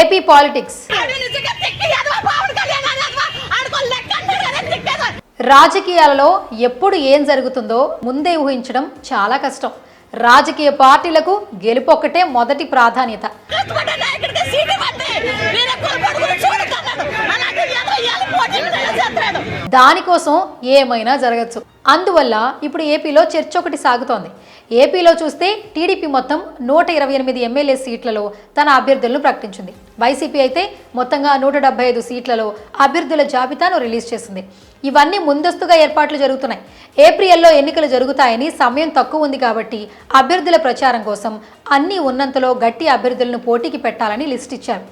AP politics రాజకీయాలలో ఎప్పుడు ఏం జరుగుతుందో ముందే ఊహించడం చాలా కష్టం. రాజకీయ పార్టీలకు గెలుపు ఒక్కటే మొదటి ప్రాధాన్యత. దానికోసం ఏమైనా జరగచ్చు. అందువల్ల ఇప్పుడు ఏపీలో చర్చ ఒకటి సాగుతోంది. ఏపీలో చూస్తే టీడీపీ మొత్తం నూట ఇరవై ఎనిమిది ఎమ్మెల్యే సీట్లలో తన అభ్యర్థులను ప్రకటించింది. వైసీపీ అయితే మొత్తంగా నూట డెబ్బై ఐదు సీట్లలో అభ్యర్థుల జాబితాను రిలీజ్ చేసింది. ఇవన్నీ ముందస్తుగా ఏర్పాట్లు జరుగుతున్నాయి. ఏప్రిల్లో ఎన్నికలు జరుగుతాయని సమయం తక్కువ ఉంది కాబట్టి అభ్యర్థుల ప్రచారం కోసం అన్ని ఉన్నంతలో గట్టి అభ్యర్థులను పోటీకి పెట్టాలని లిస్ట్ ఇచ్చారు.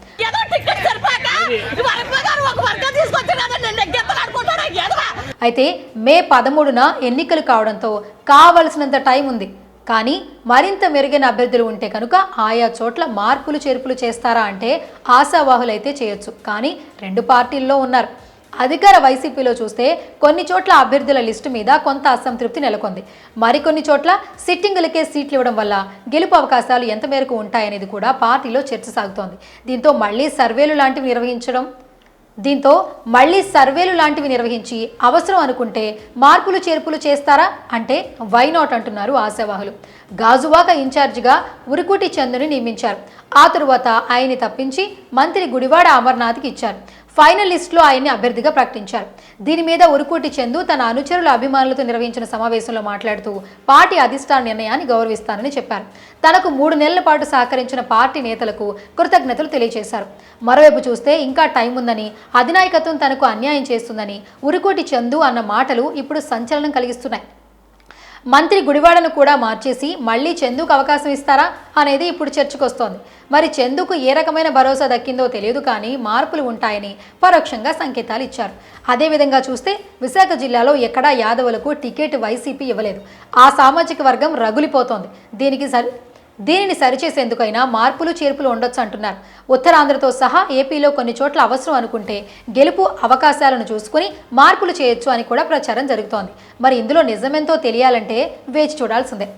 అయితే మే పదమూడున ఎన్నికలు కావడంతో కావలసినంత టైం ఉంది. కానీ మరింత మెరుగైన అభ్యర్థులు ఉంటే కనుక ఆయా చోట్ల మార్పులు చేర్పులు చేస్తారా అంటే ఆశావాహులైతే చేయొచ్చు. కానీ రెండు పార్టీల్లో ఉన్నారు. అధికార వైసీపీలో చూస్తే కొన్ని చోట్ల అభ్యర్థుల లిస్టు మీద కొంత అసంతృప్తి నెలకొంది. మరికొన్ని చోట్ల సిట్టింగులకే సీట్లు ఇవ్వడం వల్ల గెలుపు అవకాశాలు ఎంత మేరకు ఉంటాయనేది కూడా పార్టీలో చర్చ సాగుతోంది. దీంతో మళ్ళీ సర్వేలు లాంటివి నిర్వహించడం దీంతో మళ్ళీ సర్వేలు లాంటివి నిర్వహించి అవసరం అనుకుంటే మార్పులు చేర్పులు చేస్తారా అంటే వై నాట్ అంటున్నారు ఆశావాహులు. గాజువాక ఇన్ఛార్జిగా ఉరుకుటి చందుని నియమించారు. ఆ తరువాత ఆయన్ని తప్పించి మంత్రి గుడివాడ అమర్నాథ్కి ఇచ్చారు. ఫైనల్ ఆయన్ని అభ్యర్థిగా ప్రకటించారు. దీని మీద ఉరుకోటి చందు తన అనుచరుల అభిమానులతో నిర్వహించిన సమావేశంలో మాట్లాడుతూ పార్టీ అధిష్టాన నిర్ణయాన్ని గౌరవిస్తానని చెప్పారు. తనకు మూడు నెలల పాటు సహకరించిన పార్టీ నేతలకు కృతజ్ఞతలు తెలియజేశారు. మరోవైపు చూస్తే ఇంకా టైం ఉందని అధినాయకత్వం తనకు అన్యాయం చేస్తుందని ఉరుకోటి చందు అన్న మాటలు ఇప్పుడు సంచలనం కలిగిస్తున్నాయి. మంత్రి గుడివాడను కూడా మార్చేసి మళ్ళీ చందుకు అవకాశం ఇస్తారా అనేది ఇప్పుడు చర్చకొస్తోంది. మరి చందుకు ఏ రకమైన భరోసా దక్కిందో తెలియదు కానీ మార్పులు ఉంటాయని పరోక్షంగా సంకేతాలు ఇచ్చారు. అదేవిధంగా చూస్తే విశాఖ జిల్లాలో ఎక్కడా యాదవులకు టికెట్ వైసీపీ ఇవ్వలేదు. ఆ సామాజిక వర్గం రగులిపోతోంది. దీనికి సరి దీనిని సరిచేసేందుకైనా మార్పులు చేర్పులు ఉండొచ్చు అంటున్నారు. ఉత్తరాంధ్రతో సహా ఏపీలో కొన్ని చోట్ల అవసరం అనుకుంటే గెలుపు అవకాశాలను చూసుకుని మార్పులు చేయొచ్చు అని కూడా ప్రచారం జరుగుతోంది. మరి ఇందులో నిజమెంతో తెలియాలంటే వేచి చూడాల్సిందే.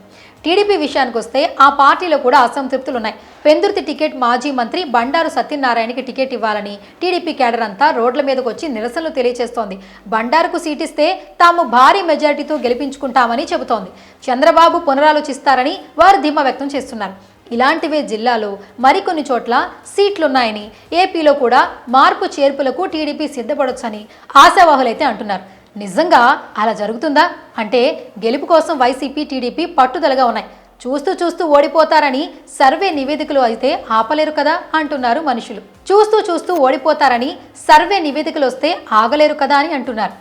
టీడీపీ విషయానికి వస్తే ఆ పార్టీలో కూడా అసంతృప్తులు ఉన్నాయి పెందుర్తి టికెట్ మాజీ మంత్రి బండారు సత్యనారాయణకి టికెట్ ఇవ్వాలని టీడీపీ కేడర్ అంతా రోడ్ల మీదకు వచ్చి నిరసనలు తెలియజేస్తోంది బండారుకు సీటిస్తే తాము భారీ మెజారిటీతో గెలిపించుకుంటామని చెబుతోంది. చంద్రబాబు పునరాలోచిస్తారని వారు ధీమా వ్యక్తం చేస్తున్నారు. ఇలాంటివే జిల్లాలో మరికొన్ని చోట్ల సీట్లున్నాయని ఏపీలో కూడా మార్పు చేర్పులకు టీడీపీ సిద్ధపడొచ్చని ఆశావాహులైతే అంటున్నారు. నిజంగా అలా జరుగుతుందా? అంటే గెలుపు కోసం వైసీపీ టీడీపీ పట్టుదలగా ఉన్నాయి. చూస్తూ చూస్తూ ఓడిపోతారని సర్వే నివేదికలు అయితే ఆపలేరు కదా అంటున్నారు మనుషులు. చూస్తూ చూస్తూ ఓడిపోతారని సర్వే నివేదికలు వస్తే ఆగలేరు కదా అని అంటున్నారు.